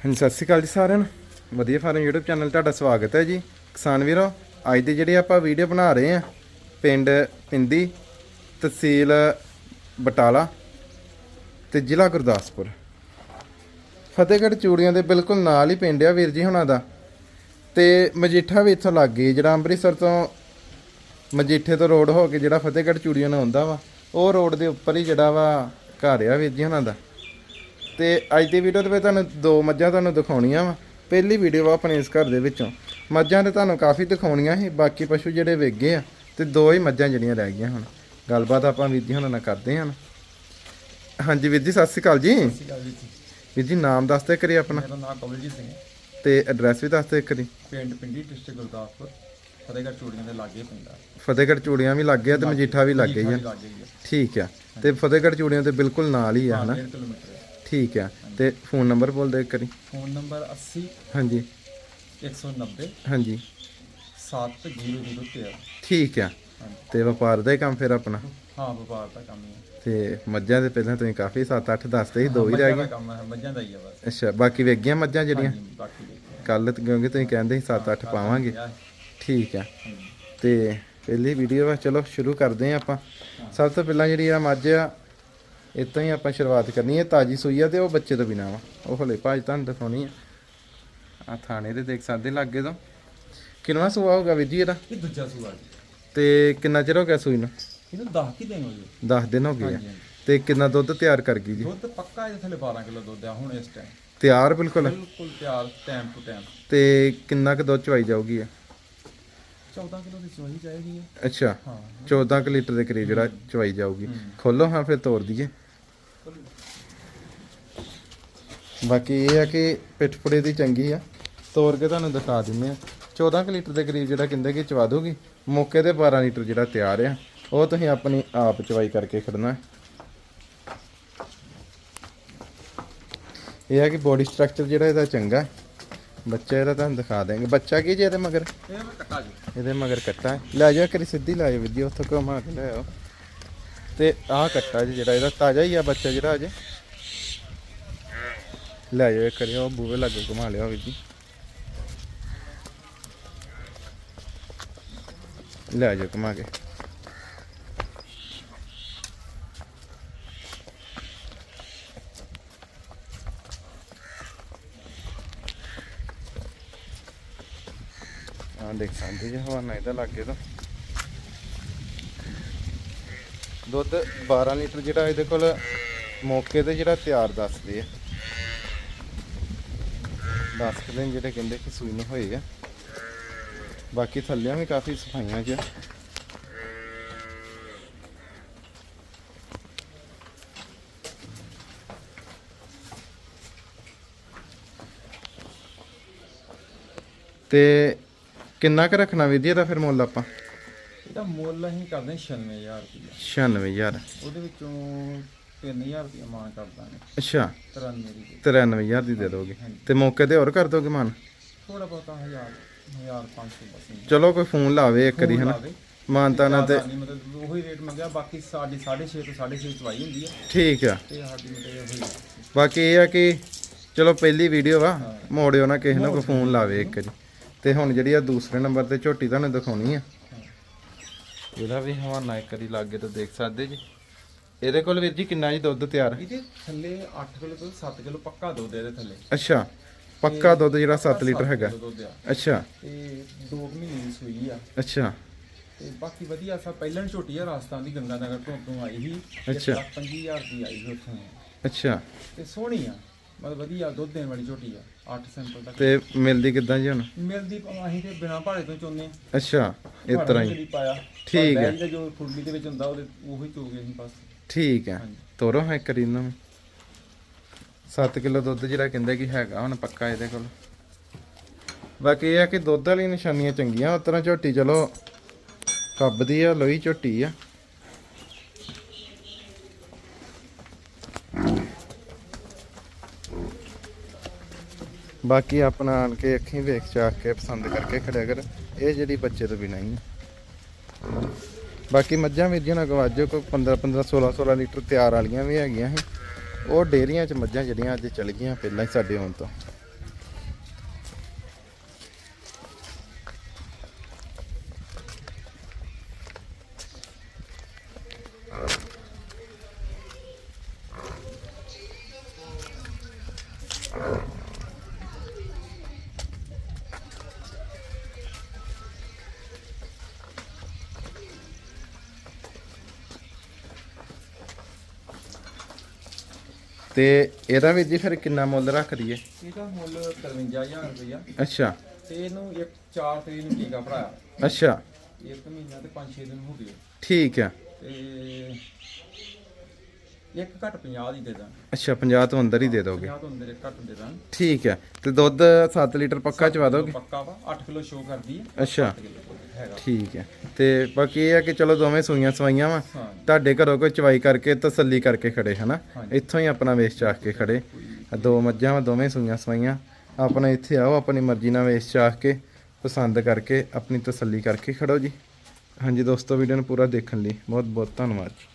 ਹਾਂਜੀ, ਸਤਿ ਸ਼੍ਰੀ ਅਕਾਲ ਜੀ ਸਾਰਿਆਂ ਨੂੰ। ਵਧੀਆ ਫਾਰਮ YouTube ਚੈਨਲ ਤੁਹਾਡਾ ਸਵਾਗਤ ਹੈ ਜੀ। ਕਿਸਾਨ ਵੀਰੋ, ਅੱਜ ਦੀ ਜਿਹੜੀ ਆਪਾਂ ਵੀਡੀਓ ਬਣਾ ਰਹੇ ਆ ਪਿੰਡ ਪਿੰਦੀ, ਤਹਿਸੀਲ ਬਟਾਲਾ ਤੇ ਜ਼ਿਲ੍ਹਾ ਗੁਰਦਾਸਪੁਰ। ਫਤਿਹਗੜ੍ਹ ਚੂੜੀਆਂ ਦੇ ਬਿਲਕੁਲ ਨਾਲ ਹੀ ਪਿੰਡ ਆ ਵੀਰ ਜੀ ਹੁਣਾਂ ਦਾ। ਤੇ ਮਜੀਠਾ ਵੀ ਇੱਥੋਂ ਲੱਗ ਗਈ, ਜਿਹੜਾ ਅੰਮ੍ਰਿਤਸਰ ਤੋਂ ਮਜੀਠੇ ਤੋਂ ਰੋਡ ਹੋ ਕੇ ਜਿਹੜਾ ਫਤਿਹਗੜ੍ਹ ਚੂੜੀਆਂ ਨੂੰ ਆਉਂਦਾ ਵਾ, ਉਹ ਰੋਡ ਦੇ ਉੱਪਰ ਹੀ ਜਿਹੜਾ ਵਾ ਘਰ ਆ ਵੀਰ ਜੀ ਹੁਣਾਂ ਦਾ। ਤੇ ਅੱਜ ਦੀ ਵੀਡੀਓ ਦੇ ਵਿੱਚ ਤੁਹਾਨੂੰ ਦੋ ਮੱਝਾਂ ਤੁਹਾਨੂੰ ਦਿਖਾਉਣੀਆਂ ਵਾ। ਪਹਿਲੀ ਵੀਡੀਓ ਵਾ ਆਪਣੇ ਇਸ ਘਰ ਦੇ ਵਿੱਚੋਂ। ਮੱਝਾਂ ਤੇ ਤੁਹਾਨੂੰ ਕਾਫੀ ਦਿਖਾਉਣੀਆਂ ਸੀ ਬਾਕੀ ਪਸ਼ੂ ਜਿਹੜੇ ਵੇਗੇ ਆ ਤੇ ਦੋ ਹੀ ਮੱਝਾਂ ਜਿਹੜੀਆਂ ਰਹਿ ਗਈਆਂ ਹੁਣ। ਗੱਲਬਾਤ ਆਪਾਂ ਵੀਰ ਜੀ ਹੁਣਾਂ ਨਾਲ ਕਰਦੇ ਹਾਂ। ਹਾਂਜੀ ਵੀਰ ਜੀ ਸਤਿ ਸ਼੍ਰੀ ਅਕਾਲ ਜੀ। ਸਤਿ ਸ਼੍ਰੀ ਅਕਾਲ ਜੀ। ਵੀਰ ਜੀ ਨਾਮ ਦੱਸ ਦਿਓ ਕਰੀ ਆਪਣਾ। ਮੇਰਾ ਨਾਮ ਕਮਲਜੀਤ ਸਿੰਘ ਹੈ। ਤੇ ਐਡਰੈਸ ਵੀ ਦੱਸ ਦਿਓ ਕਰੀ ਪਿੰਡ ਪਿੰਡੀ ਡਿਸਟ੍ਰਿਕਟ ਗੁਰਦਾਸਪੁਰ ਫਤਿਹਗੜ੍ਹ ਚੂੜੀਆਂ ਦੇ ਲਾਗੇ ਪੈਂਦਾ ਫਤਿਹਗੜ੍ਹ ਚੂੜੀਆਂ ਵੀ ਲੱਗ ਗਿਆ ਤੇ ਮਜੀਠਾ ਵੀ ਲੱਗ ਆ। ਠੀਕ ਆ। ਤੇ ਫਤਿਹਗੜ੍ਹ ਚੂੜੀਆਂ ਤੇ ਬਿਲਕੁਲ ਨਾਲ ਹੀ ਆ ਹਨਾ? 1.5 ਕਿਲੋਮੀਟਰ। ਹੈ ਠੀਕ ਆ। ਤੇ ਫੋਨ ਨੰਬਰ ਬੋਲ ਦਿਓ ਕਰੀ ਫੋਨ ਨੰਬਰ 80 ਹਾਂਜੀ। 190 ਹਾਂਜੀ। 7003 ਠੀਕ ਆ। ਤੇ ਵਪਾਰ ਦਾ ਹੀ ਕੰਮ ਫਿਰ ਆਪਣਾ? ਹਾਂ ਵਪਾਰ ਦਾ ਕੰਮ ਹੀ ਤੇ ਮੱਝਾਂ ਦੇ ਪਹਿਲਾਂ ਤੁਸੀਂ ਕਾਫੀ 7-8 ਦੱਸਦੇ ਸੀ ਦੋ ਹੀ ਰਹਿ ਦਾ ਗਏ ਕੰਮ ਹੈ ਮੱਝਾਂ ਦਾ ਹੀ ਹੈ ਬਸ। ਅੱਛਾ ਬਾਕੀ ਵੇਖ ਗਈਆਂ ਮੱਝਾਂ ਜਿਹੜੀਆਂ? ਬਾਕੀ ਕੱਲ ਕਿਉਂਕਿ ਤੁਸੀਂ ਕਹਿੰਦੇ ਸੀ 7-8 ਪਾਵਾਂਗੇ। ਹਾਂ। ਠੀਕ ਆ। ਤੇ ਪਹਿਲੀ ਵੀਡੀਓ ਵਾ ਚਲੋ ਸ਼ੁਰੂ ਕਰਦੇ ਆ ਆਪਾਂ। ਸਭ ਤੋਂ ਪਹਿਲਾਂ ਜਿਹੜੀ ਆ ਮੱਝ ਆ ਇਤੋਂ ਹੀ ਆਪਾਂ ਸ਼ੁਰੂਆਤ ਕਰਨੀ ਹੈ ਤਾਜੀ ਸੂਈ ਆ ਤੇ ਉਹ ਬੱਚੇ ਤੋਂ ਬਿਨਾ ਵਾ। ਉਹ ਹਲੇ ਭਾਜ ਤੁਹਾਨੂੰ ਦਿਖਾਉਣੀ ਆ। ਆ ਥਾਣੇ ਦੇ ਦੇਖ ਸਕਦੇ ਲੱਗੇ ਤੋਂ। ਕਿੰਨਾ ਸੂਆ ਹੋਗਾ ਵੀਰ ਜੀ ਇਹਦਾ? ਇਹ ਦੂਜਾ ਸੂਆ ਜੀ। ਤੇ ਕਿੰਨਾ ਚਿਰ ਹੋ ਗਿਆ ਸੂਈ ਨੂੰ? ਇਹਨੂੰ 10 ਕੀ 10 ਦਿਨ ਹੋ ਗਏ ਆ। ਹਾਂਜੀ ਹਾਂਜੀ। ਤੇ ਕਿੰਨਾ ਦੁੱਧ ਤਿਆਰ ਕਰ ਗਈ ਜੀ? ਦੁੱਧ ਪੱਕਾ ਇਹਦੇ ਥੱਲੇ 12 ਕਿਲੋ ਦੁੱਧ ਆ ਹੁਣ ਇਸ ਟਾਈਮ ਤਿਆਰ ਬਿਲਕੁਲ? ਬਿਲਕੁਲ ਤਿਆਰ ਟਾਈਮ ਟੂ ਟਾਈਮ ਤੇ ਕਿੰਨਾ ਕੁ ਦੁੱਧ ਚਵਾਈ ਜਾਊਗੀ ਆ 14 ਕਿਲੋ ਦੀ ਚੋਈ ਚਾਹੀਦੀ ਹੈ। ਅੱਛਾ ਹਾਂ। 14 ਕੁ ਲੀਟਰ ਦੇ ਕਰੀਬ ਜਿਹੜਾ ਚਵਾਈ ਜਾਊਗੀ। ਖੋਲੋ ਹਾਂ ਫਿਰ ਤੋੜ ਦਈਏ। ਬਾਕੀ ਇਹ ਆ ਕਿ ਪਿੱਠਪੁੜੇ ਦੀ ਚੰਗੀ ਆ। ਤੋੜ ਕੇ ਤੁਹਾਨੂੰ ਦਿਖਾ ਦਿੰਦੇ ਆ। 14 ਕੁ ਲੀਟਰ ਦੇ ਕਰੀਬ ਜਿਹੜਾ ਕਹਿੰਦੇ ਕਿ ਚਵਾ ਦੋਗੀ ਮੌਕੇ ਤੇ 12 ਲੀਟਰ ਜਿਹੜਾ ਤਿਆਰ ਆ। ਉਹ ਤੁਸੀਂ ਆਪਣੀ ਆਪ ਚਵਾਈ ਕਰਕੇ ਖੜਨਾ। ਹੈ ਇਹ ਆ ਕਿ ਬੋਡੀ ਸਟਰਕਚਰ ਜਿਹੜਾ ਇਹਦਾ ਚੰਗਾ। ਹੈ ਬੱਚਾ ਇਹਦਾ ਤੁਹਾਨੂੰ ਦਿਖਾ ਦੇਂਗੇ ਬੱਚਾ ਕੀ ਜੇ ਇਹਦੇ ਮਗਰ? ਇਹ ਕੱਟਾ ਜੀ ਇਹਦੇ ਮਗਰ ਕੱਟਾ। ਹੈ ਲੈ ਜਾ ਕਰੀ ਸਿੱਧੀ ਲੈ ਜਾ ਵਿੱਦੀ ਉੱਥੋਂ ਘੁਮਾ ਕੇ ਲੈ ਆਓ। ਤੇ ਆਹ ਕੱਟਾ ਜੀ ਜਿਹੜਾ, ਇਹਦਾ ਤਾਜ਼ਾ ਹੀ ਆ ਬੱਚਾ ਜਿਹੜਾ ਅਜੇ। ਲੈ ਜਾ ਉਹ ਬੂਵੇ ਲਾਗੇ ਘੁਮਾ ਲਿਆ ਵਿੱਦੀ ਲੈ ਜਾ ਘੁਮਾ ਕੇ। ਦੇਖ ਸਕਦੇ ਜੀ ਹਵਾਨਾ ਇਹਦਾ ਲੱਗੇ ਤਾਂ। ਦੁੱਧ 12 ਲੀਟਰ ਜਿਹੜਾ ਇਹਦੇ ਕੋਲ ਮੌਕੇ ਤੇ ਜਿਹੜਾ ਤਿਆਰ ਦੱਸਦੇ ਆ। 10 ਦਿਨ ਜਿਹੜੇ ਕਹਿੰਦੇ ਕਿ ਸੂਈ ਨੂੰ ਹੋਏ ਆ। ਬਾਕੀ ਥੱਲਿਆਂ ਵੀ ਕਾਫੀ ਸਫਾਈਆਂ ਚ ਤੇ ਕਿੰਨਾ ਕੁ ਰੱਖਣਾ ਵੀਰ ਜੀ ਇਹਦਾ ਫਿਰ ਮੁੱਲ ਆਪਾਂ? ਇਹਦਾ ਮੁੱਲ ਅਸੀਂ ਕਰਦੇ 96000 ਰੁਪਇਆ 96000 ਉਹਦੇ ਵਿੱਚੋਂ 3000 ਰੁਪਇਆ ਮਾਨ ਕਰ ਦਾਂਗੇ। ਅੱਛਾ। 93 ਦੀ 93000 ਦੀ ਦੇ ਦੋਗੇ। ਤੇ ਮੌਕੇ ਤੇ ਹੋਰ ਕਰ ਦੋਗੇ ਮਨ ਥੋੜਾ ਬਹੁਤਾ 1000 1500 ਬਸ ਚਲੋ ਕੋਈ ਫੋਨ ਲਾਵੇ ਇੱਕ ਵਾਰੀ ਹਨਾ। ਮਾਨਤਾ ਨਾਲ ਤੇ ਮਤਲਬ ਉਹੀ ਰੇਟ ਮੰਗਿਆ ਬਾਕੀ ਸਾਡੀ 6.5 ਤੋਂ 6.5 ਚਵਾਈ ਹੁੰਦੀ ਹੈ ਠੀਕ ਆ। ਤੇ ਸਾਡੀ ਮਤਲਬ ਉਹੀ ਆ। ਬਾਕੀ ਇਹ ਆ ਕਿ ਚਲੋ ਪਹਿਲੀ ਵੀਡੀਓ ਵਾ ਮੋੜਿਓ ਨਾ ਕਿਸੇ ਨੂੰ ਕੋਈ ਫੋਨ ਲਾਵੇ ਇੱਕ ਵਾਰੀ। ਤੇ ਹੁਣ ਜਿਹੜੀ ਆ ਦੂਸਰੇ ਨੰਬਰ ਤੇ ਝੋਟੀ ਤੁਹਾਨੂੰ ਦਿਖਾਉਣੀ ਆ। ਇਹਦਾ ਵੀ ਹਵਾਨਾ ਇੱਕ ਵਾਰੀ ਲਾਗੇ ਤੋਂ ਦੇਖ ਸਕਦੇ ਜੀ। ਇਹਦੇ ਕੋਲ ਵੀਰ ਜੀ ਕਿੰਨਾ ਜੀ ਦੁੱਧ ਤਿਆਰ? ਇਹਦੇ ਥੱਲੇ 8 ਕਿਲੋ ਤੋਂ 7 ਕਿਲੋ ਪੱਕਾ ਦੁੱਧ ਇਹਦੇ ਥੱਲੇ। ਅੱਛਾ ਪੱਕਾ ਦੁੱਧ ਜਿਹੜਾ 7 ਲੀਟਰ ਹੈਗਾ। ਅੱਛਾ। ਤੇ 2 ਮਹੀਨੇ ਦੀ ਸੂਈ ਆ। ਅੱਛਾ। ਤੇ ਬਾਕੀ ਵਧੀਆ ਸਾ ਪਹਿਲਾਂ ਝੋਟੀ ਆ ਰਾਜਸਥਾਨ ਦੀ ਗੰਗਾ ਨਗਰ ਤੋਂ ਤੋਂ ਆਈ ਸੀ। ਅੱਛਾ। 25000 ਦੀ ਆਈ ਸੀ ਉੱਥੋਂ। ਅੱਛਾ। ਤੇ ਸੋਹਣੀ ਆ। ਮਤਲਬ ਵਧੀਆ ਦੁੱਧ ਦੇਣ ਵਾਲੀ ਝੋਟੀ ਆ 8 ਸੈਂਪਲ ਤੱਕ। ਤੇ ਮਿਲਦੀ ਕਿੱਦਾਂ ਜੀ ਹੁਣ? ਮਿਲਦੀ ਭਾਵੇਂ ਅਸੀਂ ਤੇ ਬਿਨਾ ਭਾੜੇ ਤੋਂ ਚੋਨੇ ਅੱਛਾ ਇਸ ਤਰ੍ਹਾਂ ਹੀ। ਪਾਇਆ। ਠੀਕ ਹੈ। ਜੋ ਫੁੱਲੀ ਦੇ ਵਿੱਚ ਹੁੰਦਾ ਉਹਦੇ ਉਹੀ ਚੋਗੇ ਅਸੀਂ ਬਸ। ਠੀਕ ਹੈ। ਤੋਰੋ ਹੈ ਕਰੀ ਇਹਨਾਂ ਨੂੰ। 7 ਕਿਲੋ ਦੁੱਧ ਜਿਹੜਾ ਕਹਿੰਦੇ ਕਿ ਹੈਗਾ ਹੁਣ ਪੱਕਾ ਇਹਦੇ ਕੋਲ। ਬਾਕੀ ਇਹ ਆ ਕਿ ਦੁੱਧ ਵਾਲੀ ਨਿਸ਼ਾਨੀਆਂ ਚੰਗੀਆਂ ਉਸ ਤਰ੍ਹਾਂ ਝੋਟੀ ਚਲੋ ਕੱਬਦੀ ਆ ਲੋਈ ਝੋਟੀ ਆ। ਬਾਕੀ ਆਪਣਾ ਆਣ ਕੇ ਅੱਖੀਂ ਵੇਖ ਚਾਖ ਕੇ ਪਸੰਦ ਕਰਕੇ ਖੜਿਆ ਕਰ। ਇਹ ਜਿਹੜੀ ਬੱਚੇ ਤੋਂ ਬਿਨਾਂ ਹੀ ਬਾਕੀ ਮੱਝਾਂ ਵੀਰ ਜੀ ਨਾਲ ਗਵਾਜੋ, ਕੋਈ 15 15 16 16 ਲੀਟਰ ਤਿਆਰ ਵਾਲੀਆਂ ਵੀ ਹੈਗੀਆਂ ਸੀ। ਉਹ ਡੇਰੀਆਂ 'ਚ ਮੱਝਾਂ ਜਿਹੜੀਆਂ ਅੱਜ ਚਲ ਗਈਆਂ, ਪਹਿਲਾਂ ਹੀ ਸਾਡੇ ਆਉਣ ਤੋਂ। ਤੇ ਇਹਦਾ ਵੀ ਜੀ ਫਿਰ ਕਿੰਨਾ ਮੁੱਲ ਰੱਖ ਦਈਏ? ਇਹਦਾ ਮੁੱਲ 53000 ਰੁਪਇਆ ਅੱਛਾ। ਤੇ ਇਹਨੂੰ ਇੱਕ 4 ਤਰੀਕ ਨੂੰ ਟੀਕਾ ਭਰਾਇਆ। ਅੱਛਾ। ਇੱਕ ਮਹੀਨਾ ਤੇ 5-6 ਦਿਨ ਹੋ ਗਏ। ਠੀਕ ਆ। ਤੇ ਇੱਕ ਘੱਟ 50 ਦੀ ਦੇ ਦਾਂ ਅੱਛਾ 50 ਤੋਂ ਅੰਦਰ ਹੀ ਦੇ ਦੋਗੇ। 50 ਤੋਂ ਅੰਦਰ ਇੱਕ ਘੱਟ ਦੇ ਦਾਂ ਠੀਕ ਹੈ ਤੇ ਦੁੱਧ 7 ਲੀਟਰ ਪੱਕਾ ਚਵਾ ਦੋਗੇ? ਪੱਕਾ ਵਾ 8 ਕਿਲੋ ਸ਼ੋ ਕਰਦੀ ਹੈ ਅੱਛਾ। 8 ਕਿਲੋ। ਹੈਗਾ। ਠੀਕ ਹੈ। ਤੇ ਬਾਕੀ ਇਹ ਆ ਕਿ ਚਲੋ ਦੋਵੇਂ ਸੂਈਆਂ ਸਵਾਈਆਂ ਵਾ। ਤੁਹਾਡੇ ਘਰੋਂ ਕੋਈ ਚਵਾਈ ਕਰਕੇ ਤਸੱਲੀ ਕਰਕੇ ਖੜੇ ਹਨਾ। ਇੱਥੋਂ ਹੀ ਆਪਣਾ ਵੇਚ ਚਾਖ ਕੇ ਖੜੇ। ਦੋ ਮੱਝਾਂ ਵਾ ਦੋਵੇਂ ਸੂਈਆਂ ਸਵਾਈਆਂ। ਆਪਣਾ ਇੱਥੇ ਆਓ ਆਪਣੀ ਮਰਜ਼ੀ ਨਾਲ ਵੇਚ ਚਾਖ ਕੇ ਪਸੰਦ ਕਰਕੇ ਆਪਣੀ ਤਸੱਲੀ ਕਰਕੇ ਖੜੋ ਜੀ। ਹਾਂਜੀ ਦੋਸਤੋ ਵੀਡੀਓ ਨੂੰ ਪੂਰਾ ਦੇਖਣ ਲਈ ਬਹੁਤ ਬਹੁਤ ਧੰਨਵਾਦ ਜੀ।